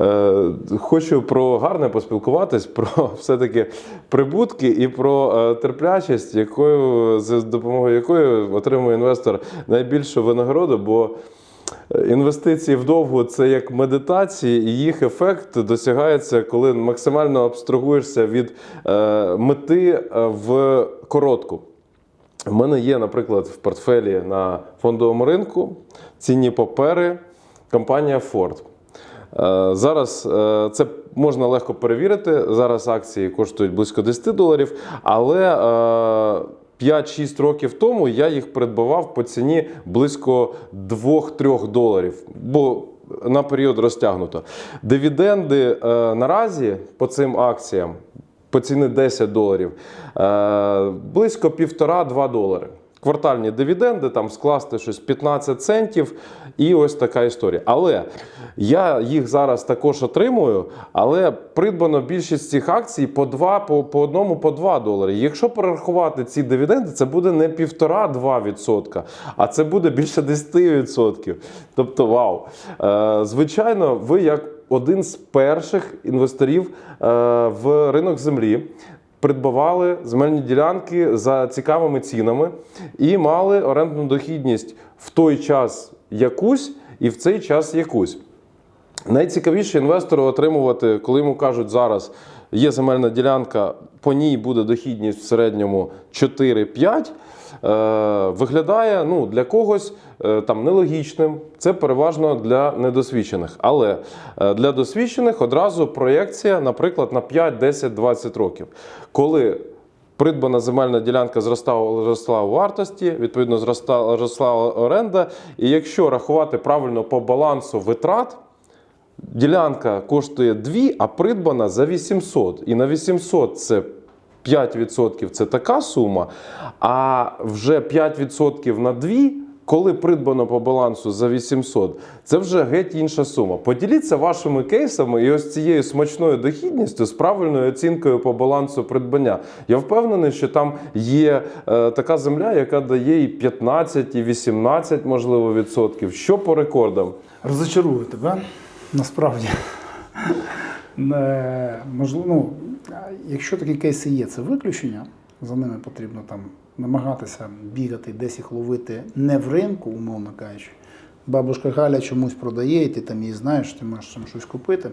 Е, Хочу про гарне поспілкуватись, про все-таки прибутки і про е, терплячість, якою за допомогою якої отримує інвестор найбільшу винагороду. Бо е, інвестиції вдовгу це як медитації, і їх ефект досягається, коли максимально абстрагуєшся від мети в коротку. У мене є, наприклад, в портфелі на фондовому ринку цінні папери компанія Ford. Е, Зараз е, це можна легко перевірити. Зараз акції коштують близько 10 доларів, але е, 5-6 років тому я їх придбавав по ціні близько 2-3 доларів. Бо на період розтягнуто. Дивіденди е, наразі по цим акціям по ціни 10 доларів, е, близько 1,5-2 долари. Квартальні дивіденди, там скласти щось 15 центів, і ось така історія. Але я їх зараз також отримую, але придбано більшість цих акцій по 2, по, по одному, по 2 долари. Якщо перерахувати ці дивіденди, це буде не 1,5-2%, а це буде більше 10%. Тобто, вау. Е, звичайно, ви як один з перших інвесторів е, в ринок землі. Придбавали земельні ділянки за цікавими цінами і мали орендну дохідність в той час якусь і в цей час якусь. Найцікавіше інвестору отримувати, коли йому кажуть, зараз є земельна ділянка, по ній буде дохідність в середньому 4-5. Е, виглядає ну, для когось е, там нелогічним. Це переважно для недосвідчених. Але е, для досвідчених одразу проєкція, наприклад, на 5, 10, 20 років. Коли придбана земельна ділянка зростала, зросла у вартості, відповідно, зростала, зросла оренда. І якщо рахувати правильно по балансу витрат, ділянка коштує 2, а придбана за 800. І на 800 це 5% це така сума, а вже 5% на 2, коли придбано по балансу за 800, це вже геть інша сума. Поділіться вашими кейсами і ось цією смачною дохідністю з правильною оцінкою по балансу придбання. Я впевнений, що там є е, така земля, яка дає і 15, і 18, можливо, відсотків. Що по рекордам? Розочарую тебе, насправді. Можливо, ну, якщо такі кейси є, це виключення. За ними потрібно там намагатися бігати, десь їх ловити не в ринку, умовно кажучи. Бабушка Галя чомусь продає, і ти там її знаєш, ти можеш там щось купити.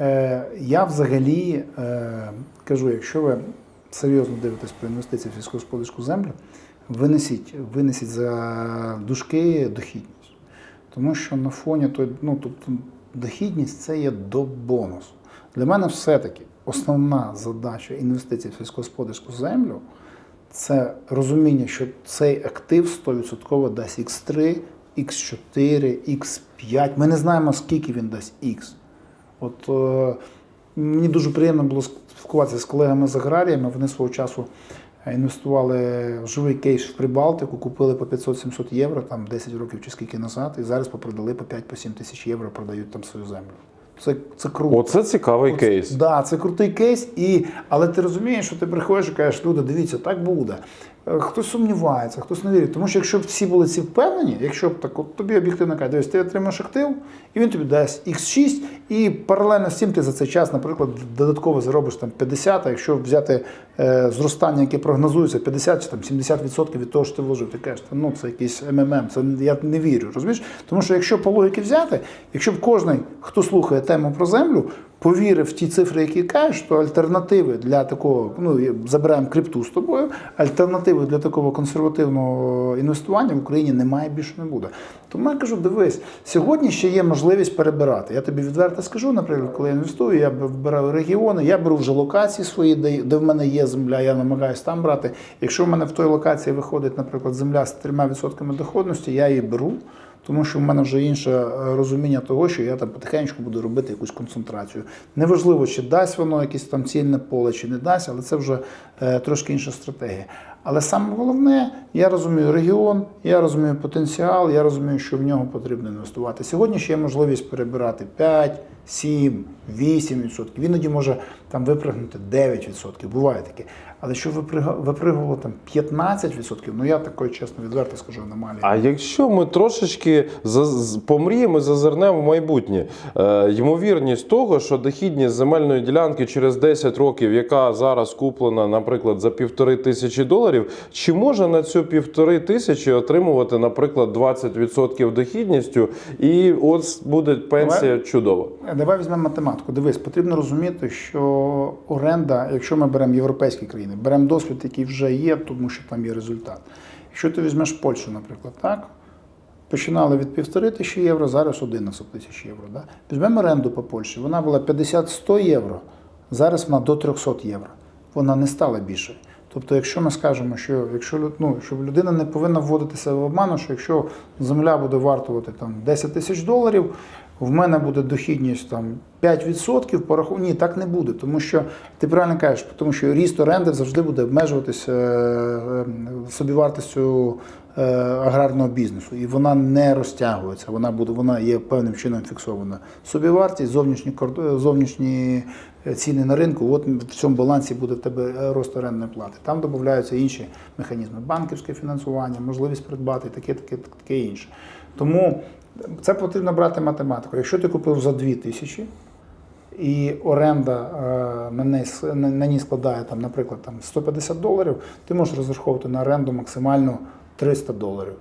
Е, я взагалі е, кажу, якщо ви серйозно дивитесь про інвестиції в сільськогосподарську землю, винесіть, винесіть за дужки дохідність. Тому що на фоні той, ну тобто дохідність це є до бонусу. Для мене все-таки основна задача інвестицій в сільськогосподарську землю це розуміння, що цей актив 100% дасть X3, X4, X5. Ми не знаємо, скільки він дасть X. От е, мені дуже приємно було спілкуватися з колегами з аграріями. Вони свого часу інвестували в живий кейс в Прибалтику, купили по 500-700 євро, там 10 років чи скільки назад, і зараз попродали по 5-7 тисяч євро, продають там свою землю. Це, це круто. Оце цікавий Оце- кейс. Да, це крутий кейс, і, але ти розумієш, що ти приходиш і кажеш, люди, дивіться, так буде. Е, Хтось сумнівається, хтось не вірить. Тому що якщо б всі були ці впевнені, якщо б так, от тобі об'єктивно кажуть, дивись, ти отримаєш актив, і він тобі дасть X6, і паралельно з цим ти за цей час, наприклад, додатково заробиш там 50, а якщо взяти е, зростання, яке прогнозується, 50 чи там 70% від того, що ти вложив, ти кажеш, «Та, ну це якийсь МММ, це я не вірю. Розумієш? Тому що якщо по логіки взяти, якщо б кожен, хто слухає тему про землю, повірив в ті цифри, які кажеш, то альтернативи для такого, ну забираємо крипту з тобою, альтернативи для такого консервативного інвестування в Україні немає більше не буде. Тому я кажу, дивись, сьогодні ще є можливість перебирати. Я тобі відверто скажу, наприклад, коли я інвестую, я вибираю регіони, я беру вже локації свої, де, де в мене є земля, я намагаюся там брати. Якщо в мене в той локації виходить, наприклад, земля з 3% доходності, я її беру. Тому що в мене вже інше е, розуміння того, що я там потихеньку буду робити якусь концентрацію. Неважливо, чи дасть воно якесь там цільне поле, чи не дасть, але це вже е, трошки інша стратегія. Але саме головне, я розумію регіон, я розумію потенціал, я розумію, що в нього потрібно інвестувати. Сьогодні ще є можливість перебирати 5, 7, 8%. Іноді може там випригнути 9%. Буває таке. Але що випригувало там 15%, ну я такої чесно відверто скажу аномалії. А якщо ми трошечки помріємо, зазирнемо в майбутнє, е, ймовірність того, що дохідність земельної ділянки через 10 років, яка зараз куплена, наприклад, за півтори тисячі доларів, чи може на цю півтори тисячі отримувати, наприклад, 20% дохідністю, і от буде пенсія чудова. Давай візьмемо математику. Дивись, потрібно розуміти, що оренда, якщо ми беремо європейські країни, беремо досвід, який вже є, тому що там є результат. Якщо ти візьмеш Польщу, наприклад, так? Починали від півтори тисячі євро, зараз 11 тисяч євро. Да? Візьмемо оренду по Польщі, вона була 50-100 євро, зараз вона до 300 євро. Вона не стала більшою. Тобто, якщо ми скажемо, що якщо ну, щоб людина не повинна вводитися в обману, що якщо земля буде вартувати там 10 тисяч доларів, в мене буде дохідність там 5%, пораху... Ні, так не буде, тому що ти правильно кажеш, тому що ріст оренди завжди буде обмежуватися е, е, собівартістю е, аграрного бізнесу, і вона не розтягується. Вона буде, вона є певним чином фіксована. Собівартість, зовнішні зовнішні ціни на ринку. От в цьому балансі буде в тебе рост орендної плати. Там додаються інші механізми, банківське фінансування, можливість придбати, таке, таке, таке інше. Тому це потрібно брати математику. Якщо ти купив за 2 тисячі, і оренда е, на неї, на, ній складає, там, наприклад, там 150 доларів, ти можеш розраховувати на оренду максимально 300 доларів.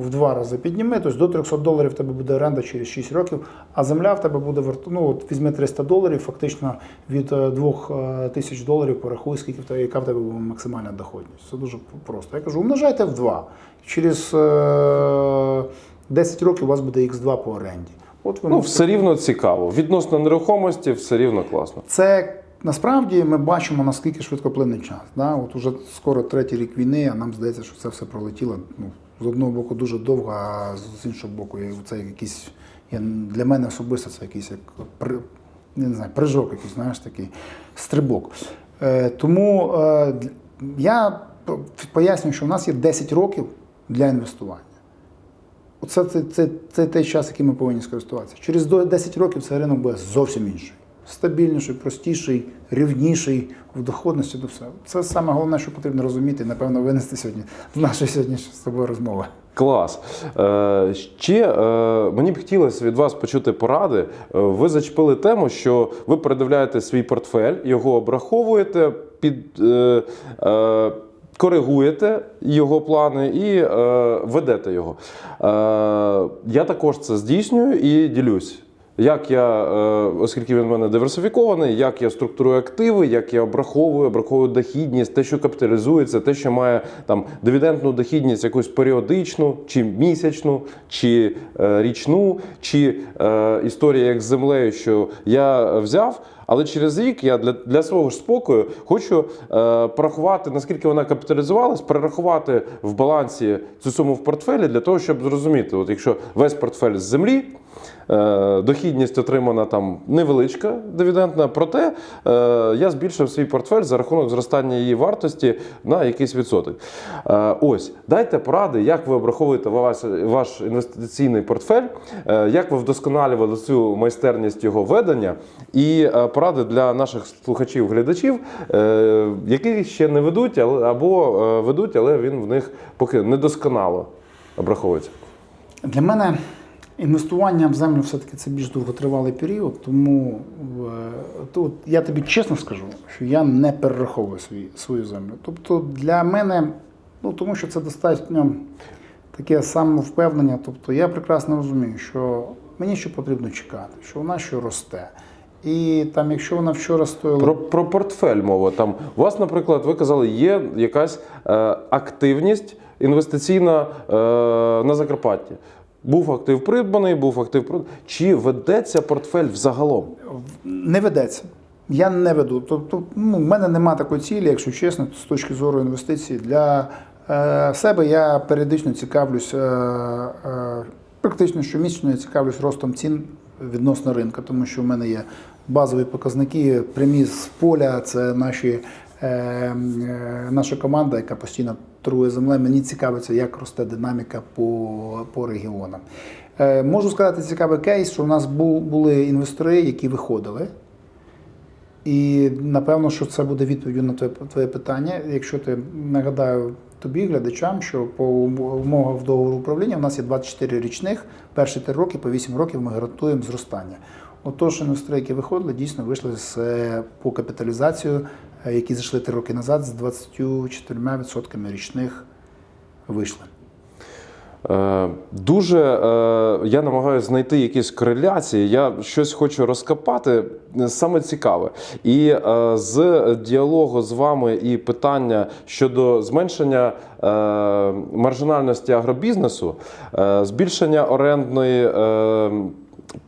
В два рази підніми, тобто до 300 доларів в тебе буде оренда через 6 років, а земля в тебе буде ну, от візьми 300 доларів, фактично від 2 тисяч доларів порахуй, скільки в тебе, яка в тебе буде максимальна доходність. Це дуже просто. Я кажу, умножайте в 2. Через е, 10 років у вас буде Х2 по оренді. От ви Ну, все рівно цікаво. Відносно нерухомості, все рівно класно. Це насправді ми бачимо, наскільки швидко плине час. Да? От уже скоро третій рік війни, а нам здається, що це все пролетіло. Ну, з одного боку дуже довго, а з іншого боку, це якийсь для мене особисто це якийсь як не знаю, прыжок, якийсь, знаєш, такий стрибок. Е, тому е, я пояснюю, що в нас є 10 років для інвестування. Оце це, це, це той час, яким ми повинні скористуватися. Через 10 років цей ринок буде зовсім інший. Стабільніший, простіший, рівніший в доходності до всього. Це саме головне, що потрібно розуміти, напевно, винести сьогодні з нашої сьогоднішньої з тобою розмови. Клас. Е, ще е, мені б хотілося від вас почути поради. Е, ви зачепили тему, що ви передивляєте свій портфель, його обраховуєте, під, е, е, коригуєте його плани і е, ведете його. Е, я також це здійснюю і ділюсь. Як я, е, оскільки він в мене диверсифікований, як я структурую активи, як я обраховую, обраховую дохідність, те, що капіталізується, те, що має там дивідендну дохідність, якусь періодичну, чи місячну, чи е, річну, чи е, історія як з землею, що я взяв. Але через рік я для, для свого ж спокою хочу е, порахувати, наскільки вона капіталізувалась, перерахувати в балансі цю суму в портфелі для того, щоб зрозуміти, от якщо весь портфель з землі, дохідність отримана там невеличка дивідендна, проте е, я збільшив свій портфель за рахунок зростання її вартості на якийсь відсоток. Е, ось, дайте поради, як ви обраховуєте ваш, інвестиційний портфель, е, як ви вдосконалювали цю майстерність його ведення, і е, поради для наших слухачів, глядачів, е, які ще не ведуть, або е, ведуть, але він в них поки недосконало обраховується. Для мене інвестування в землю все-таки це більш довготривалий період, тому е, тут я тобі чесно скажу, що я не перераховую свої, свою землю. Тобто для мене, ну тому що це достатньо таке самовпевнення. Тобто я прекрасно розумію, що мені що потрібно чекати, що вона що росте. І там, якщо вона вчора стоїла Про, про портфель мова. Там у вас, наприклад, ви казали, є якась е, активність інвестиційна е, на Закарпатті. Був актив придбаний, був актив придбаний. Чи ведеться портфель взагалом? Не ведеться. Я не веду. Тобто, ну, в мене немає такої цілі, якщо чесно, з точки зору інвестицій. Для е, себе я періодично цікавлюсь, е, е, практично щомісячно я цікавлюсь ростом цін відносно ринку, тому що в мене є базові показники, прямі з поля, це наші е, е, наша команда, яка постійно трує землею, мені цікавиться, як росте динаміка по, по регіонам. Е, можу сказати цікавий кейс, що у нас бу- були інвестори, які виходили. І напевно, що це буде відповіддю на твоє, твоє питання. Якщо ти нагадаю тобі, глядачам, що по умовах договору управління у нас є 24 річних, перші 3 роки, по 8 років ми гарантуємо зростання. Отож, інвестори, які виходили, дійсно вийшли з по капіталізацію, які зайшли 3 роки назад, з 24% річних вийшли. Е, Дуже е, я намагаюся знайти якісь кореляції. Я щось хочу розкопати е, саме цікаве. І з діалогу з вами і питання щодо зменшення маржинальності агробізнесу, збільшення орендної.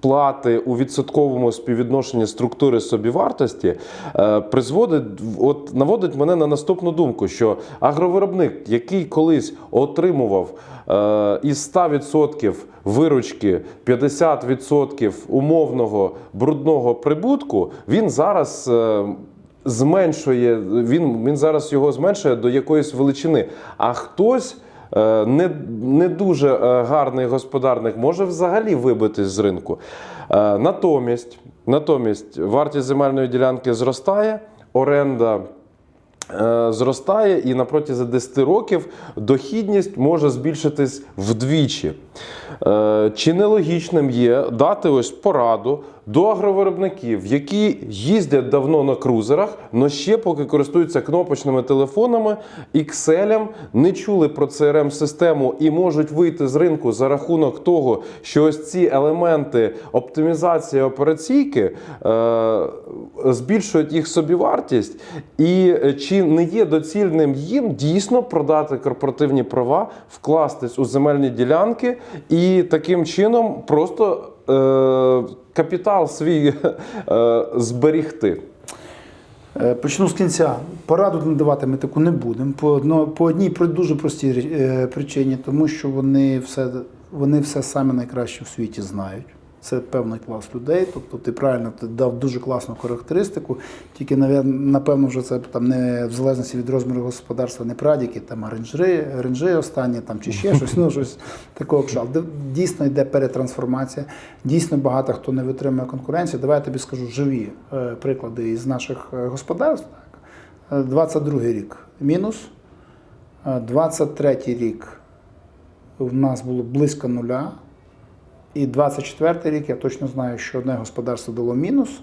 Плати у відсотковому співвідношенні структури собівартості е, призводить, от наводить мене на наступну думку, що агровиробник, який колись отримував е, із 100% виручки 50% умовного брудного прибутку, він зараз. е, Зменшує він, він зараз його зменшує до якоїсь величини. А хтось не, не дуже е, гарний господарник може взагалі вибитись з ринку. Е, Натомість, натомість вартість земельної ділянки зростає, оренда е, зростає, і на протязі 10 років дохідність може збільшитись вдвічі. Е, Чи нелогічним є дати ось пораду до агровиробників, які їздять давно на крузерах, але ще поки користуються кнопочними телефонами, Excel, не чули про crm систему і можуть вийти з ринку за рахунок того, що ось ці елементи оптимізації операційки е, збільшують їх собівартість, і е, чи не є доцільним їм дійсно продати корпоративні права, вкластись у земельні ділянки і таким чином просто капітал свій е, зберігти. Е, Почну з кінця. Пораду надавати ми таку не будемо. По, одно, по одній дуже простій е, причині, тому що вони все, вони все саме найкраще в світі знають. Це певний клас людей. Тобто ти правильно ти дав дуже класну характеристику. Тільки напевно, вже це там не в залежності від розміру господарства, не прадіки, там а ренжи, ренжи останні там чи ще щось, ну щось такого кшалу. Де Дійсно йде перетрансформація. Дійсно багато хто не витримує конкуренції. Давай я тобі скажу живі е, приклади із наших е, господарств. Так. Е, 22 рік мінус. Е, 23 рік в нас було близько нуля. І 24 рік я точно знаю, що одне господарство дало мінус,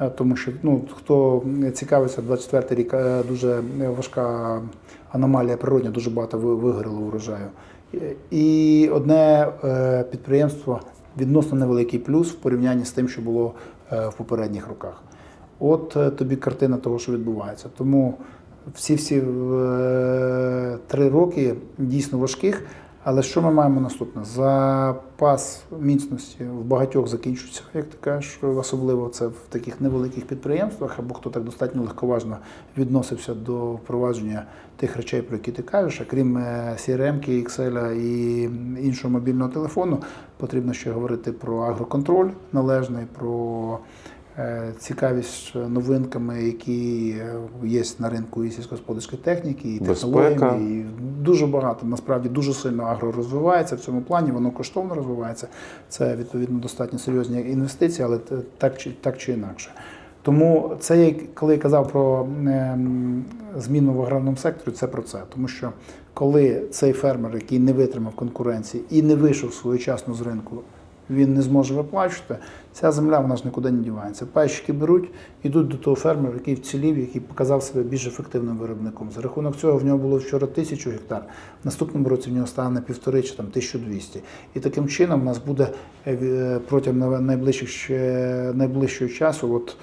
е, тому що ну, хто цікавиться, 24 рік е, дуже важка аномалія природня, дуже багато ви- вигоріло урожаю. І- одне е, підприємство відносно невеликий плюс в порівнянні з тим, що було е, в попередніх роках. От е, тобі картина того, що відбувається. Тому всі всі три роки дійсно важких. Але що ми маємо наступне? Запас міцності в багатьох закінчується, як ти кажеш, особливо це в таких невеликих підприємствах, або хто так достатньо легковажно відносився до впровадження тих речей, про які ти кажеш. А крім е, CRM, Excel і іншого мобільного телефону, потрібно ще говорити про агроконтроль належний, про е, цікавість новинками, які е, є на ринку і сільськогосподарської техніки, і технологіями. І дуже багато, насправді дуже сильно агро розвивається в цьому плані, воно коштовно розвивається. Це відповідно достатньо серйозні інвестиції, але так чи так чи інакше. Тому це коли я казав про ем, зміну в аграрному секторі, це про це. Тому що коли цей фермер, який не витримав конкуренції і не вийшов своєчасно з ринку, він не зможе виплачувати, ця земля вона ж нікуди не дівається. Пайщики беруть, йдуть до того фермера, який вцілів, який показав себе більш ефективним виробником. За рахунок цього в нього було вчора тисячу гектар, в наступному році в нього стане півтори чи там 1200. І таким чином у нас буде е, е, протягом найближчих найближчого часу от,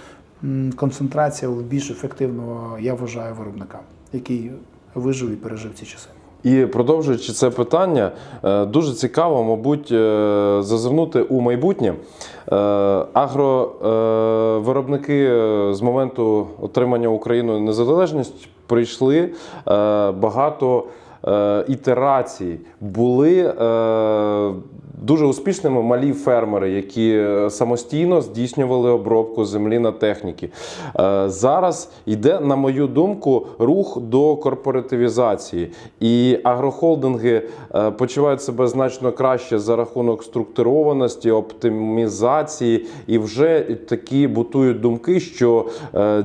концентрація в більш ефективного, я вважаю, виробника, який вижив і пережив ці часи. І продовжуючи це питання, е, дуже цікаво, мабуть, е, зазирнути у майбутнє. Е, Агровиробники з моменту отримання Україною незалежність прийшли багато ітерацій. Були дуже успішними малі фермери, які е, самостійно здійснювали обробку землі на техніки. Е, Зараз йде, на мою думку, рух до корпоративізації, і агрохолдинги е, почувають себе значно краще за рахунок структурованості, оптимізації, і вже такі бутують думки, що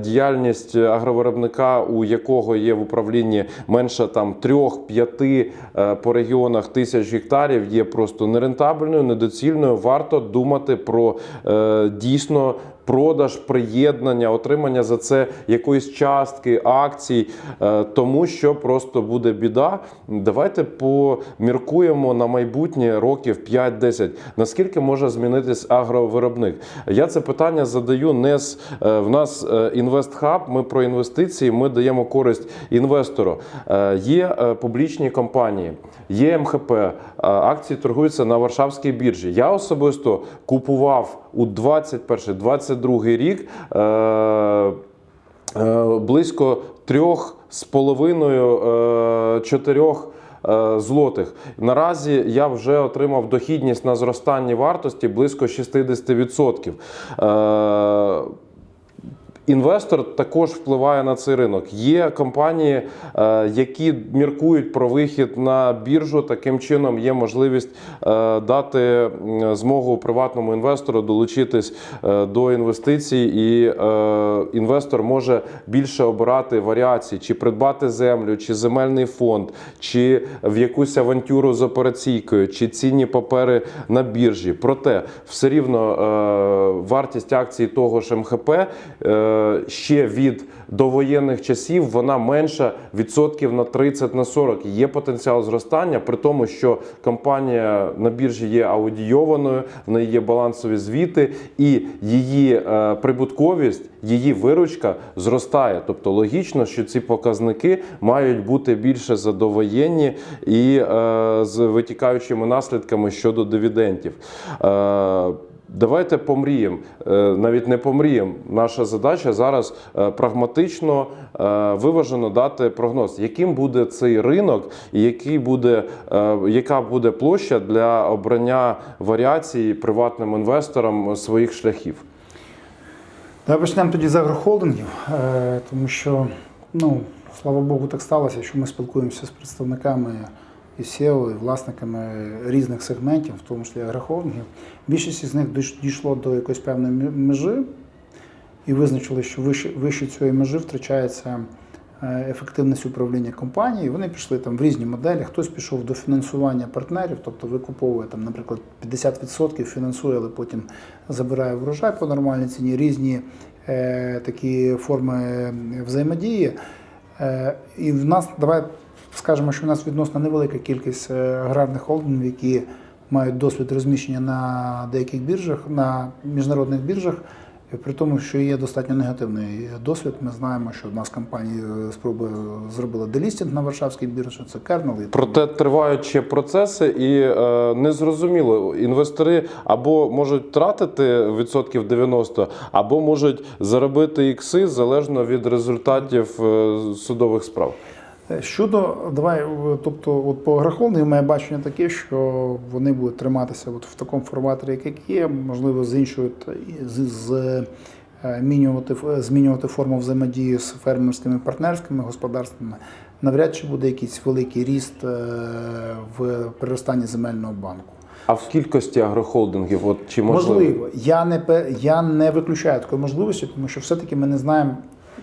діяльність агровиробника, у якого є в управлінні менше там 3-5 е, по регіонах тисяч гектарів, є просто нерентабельною, недоцільною. Варто думати про е, дійсно. Продаж, приєднання, отримання за це якоїсь частки, акцій, е, тому що просто буде біда. Давайте поміркуємо на майбутнє років 5-10. Наскільки може змінитись агровиробник? Я це питання задаю не з е, в нас інвестхаб. Ми про інвестиції, ми даємо користь інвестору. Е, Є е, публічні компанії, є МХП, е, акції торгуються на Варшавській біржі. Я особисто купував у 21-22 рік. Е, рік близько трьох з половиною е, чотирьох. е, Злотих наразі я вже отримав дохідність на зростанні вартості близько 60%. Інвестор також впливає на цей ринок. Є компанії, е, які міркують про вихід на біржу. Таким чином є можливість е, дати змогу приватному інвестору долучитись е, до інвестицій, і інвестор може більше обирати варіації, чи придбати землю, чи земельний фонд, чи в якусь авантюру з операційкою, чи цінні папери на біржі. Проте все рівно вартість акцій того ж МХП ще від довоєнних часів вона менша відсотків на 30 на 40. Є потенціал зростання, при тому, що компанія на біржі є аудійованою, в неї є балансові звіти, і її е, прибутковість, її виручка зростає. Тобто логічно, що ці показники мають бути більше задовоєнні і е, з витікаючими наслідками щодо дивідендів. Давайте помріємо, Е, навіть не помріємо. Наша задача зараз е, прагматично, е, виважено дати прогноз, яким буде цей ринок, і який буде, яка буде площа для обрання варіацій приватним інвесторам своїх шляхів. Давай почнемо тоді з агрохолдингів, тому що, ну, слава Богу, так сталося, що ми спілкуємося з представниками і SEO, і власниками різних сегментів, в тому числі агрохолдингів. Більшість із них дійшло до якоїсь певної межі і визначили, що вище, вище цієї межі втрачається е, ефективність управління компанією. Вони пішли там в різні моделі. Хтось пішов до фінансування партнерів, тобто викуповує там, наприклад, 50% фінансує, але потім забирає врожай по нормальній ціні. Різні е, такі форми взаємодії. Е, і в нас давай скажемо, що в нас відносно невелика кількість е, аграрних холдингів, які мають досвід розміщення на деяких біржах, на міжнародних біржах. При тому, що є достатньо негативний досвід, ми знаємо, що одна з компаній е, спроби зробила делістінг на Варшавській біржі, це і Проте тривають ще процеси, і е, незрозуміло. Інвестори або можуть втратити відсотків 90, або можуть заробити ікси залежно від результатів е, судових справ. Е, Щодо давай, е, тобто, от по агрохолдингу моє бачення таке, що вони будуть триматися от в такому форматі, як є, можливо, з іншою та- з, з е, змінювати, форму взаємодії з фермерськими партнерськими господарствами. Навряд чи буде якийсь великий ріст е, в приростанні земельного банку. А в кількості агрохолдингів, от чи можливо? Можливо, я не я не виключаю такої можливості, тому що все-таки ми не знаємо,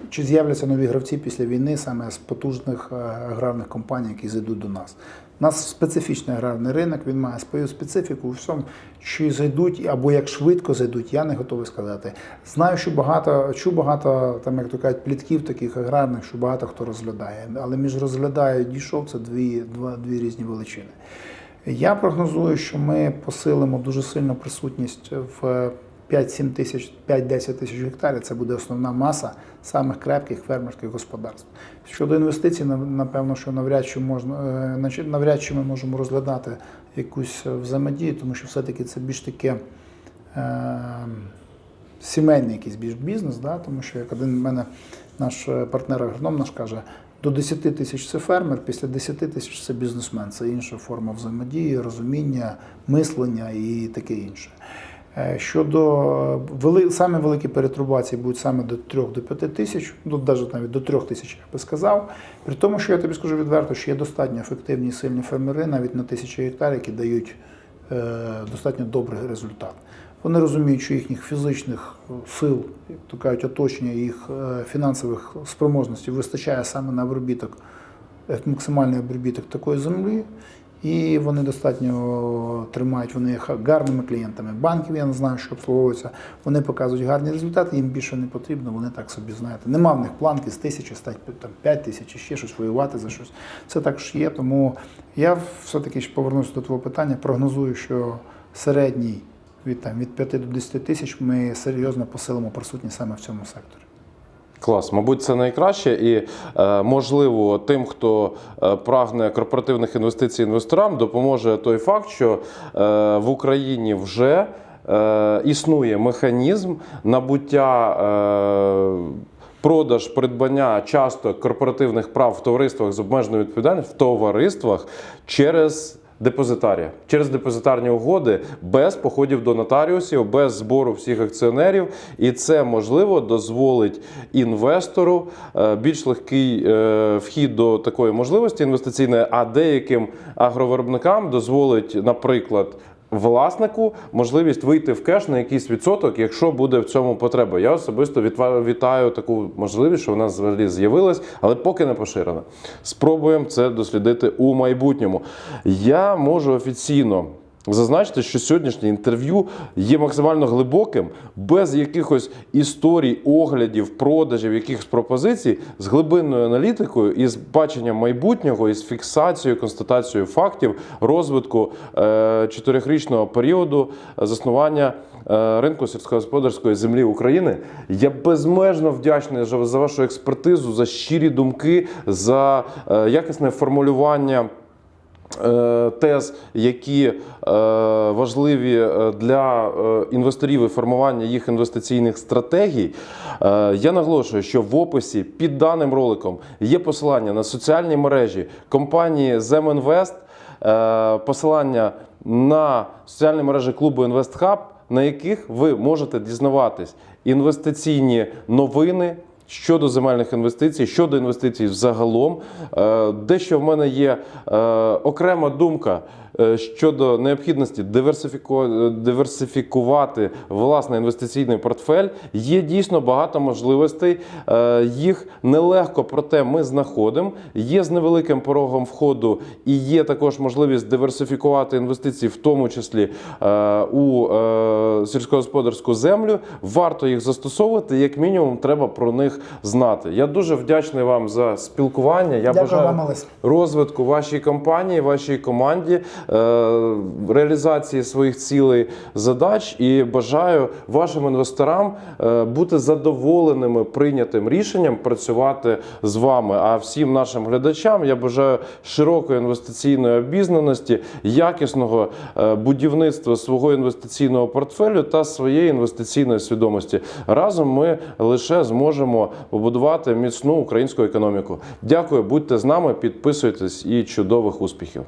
чи з'являться нові гравці після війни саме з потужних е, аграрних компаній, які зайдуть до нас. У нас специфічний аграрний ринок, він має свою специфіку у всьому. Чи зайдуть або як швидко зайдуть, я не готовий сказати. Знаю, що багато, чу багато там, як то кажуть, плітків таких аграрних, що багато хто розглядає. Але між розглядає і дійшов це дві, два, дві різні величини. Я прогнозую, що ми посилимо дуже сильно присутність в 5-7 тисяч, 5-10 тисяч гектарів. Це буде основна маса самих крепких фермерських господарств. Щодо інвестицій, напевно, що навряд чи можна е, навряд чи ми можемо розглядати якусь е, взаємодію, тому що все-таки це більш таке. Е- Сімейний якийсь більш бізнес, да? тому що як один в мене наш е, партнер агроном наш каже, До 10 тисяч це фермер, після 10 тисяч це бізнесмен. Це інша форма взаємодії, розуміння, мислення і таке інше. Е, Щодо вели... саме великі перетрубації будуть саме до 3 до 5 тисяч, ну навіть навіть до 3 тисяч, я би сказав. При тому, що я тобі скажу відверто, що є достатньо ефективні сильні фермери, навіть на тисячі гектар, які дають е, достатньо добрий результат. Вони розуміють, що їхніх фізичних сил, як то кажуть, оточення, їх е, фінансових спроможностей вистачає саме на обробіток, е, максимальний обробіток такої землі. І вони достатньо тримають, вони є гарними клієнтами банків, я не знаю, що обслуговуються. Вони показують гарні результати, їм більше не потрібно, вони так собі знаєте. Нема в них планки з тисячі стати там, 5 тисяч, ще щось воювати за щось. Це також є. Тому я все-таки повернуся до твого питання, прогнозую, що середній від, там, від 5 до 10 тисяч ми серйозно посилимо присутність саме в цьому секторі. Клас, мабуть, це найкраще, і е, можливо, тим, хто е, прагне корпоративних інвестицій інвесторам, допоможе той факт, що е, в Україні вже існує механізм набуття. Продаж придбання часто корпоративних прав в товариствах з обмеженою відповідальністю в товариствах через депозитарія, через депозитарні угоди без походів до нотаріусів, без збору всіх акціонерів. І це можливо дозволить інвестору е, більш легкий е, вхід до такої можливості інвестиційної, а деяким агровиробникам дозволить, наприклад. Власнику можливість вийти в кеш на якийсь відсоток, якщо буде в цьому потреба. Я особисто вітаю таку можливість, що вона взагалі з'явилась, але поки не поширена. Спробуємо це дослідити у майбутньому. Я можу офіційно зазначити, що сьогоднішнє інтерв'ю є максимально глибоким, без якихось історій, оглядів, продажів, якихось пропозицій, з глибинною аналітикою і з баченням майбутнього, і з фіксацією, констатацією фактів розвитку е, чотирьохрічного періоду заснування е, ринку сільськогосподарської землі України. Я безмежно вдячний за вашу експертизу, за щирі думки, за е, якісне формулювання. Е, Тез, які е, важливі е, для інвесторів і формування їх інвестиційних стратегій. Я наголошую, що в описі під даним роликом є посилання на соціальні мережі компанії Земінвест, посилання на соціальні мережі клубу InvestHub, на яких ви можете дізнаватись інвестиційні новини. Щодо земельних інвестицій, щодо інвестицій взагалом, Е, дещо в мене є е, окрема думка щодо необхідності диверсифіку- диверсифікувати власний інвестиційний портфель. Є дійсно багато можливостей. Е, Їх нелегко, проте ми знаходимо. Є з невеликим порогом входу, і є також можливість диверсифікувати інвестиції, в тому числі е, у е, сільськогосподарську землю. Варто їх застосовувати. Як мінімум, треба про них знати. Я дуже вдячний вам за спілкування. Я Дякую бажаю вам, розвитку вашій компанії, вашій команді, е, реалізації своїх цілей, задач і бажаю вашим інвесторам е, бути задоволеними прийнятим рішенням працювати з вами. А всім нашим глядачам я бажаю широкої інвестиційної обізнаності, якісного е, будівництва свого інвестиційного портфелю та своєї інвестиційної свідомості. Разом ми лише зможемо побудувати міцну українську економіку. Дякую, будьте з нами, підписуйтесь і чудових успіхів.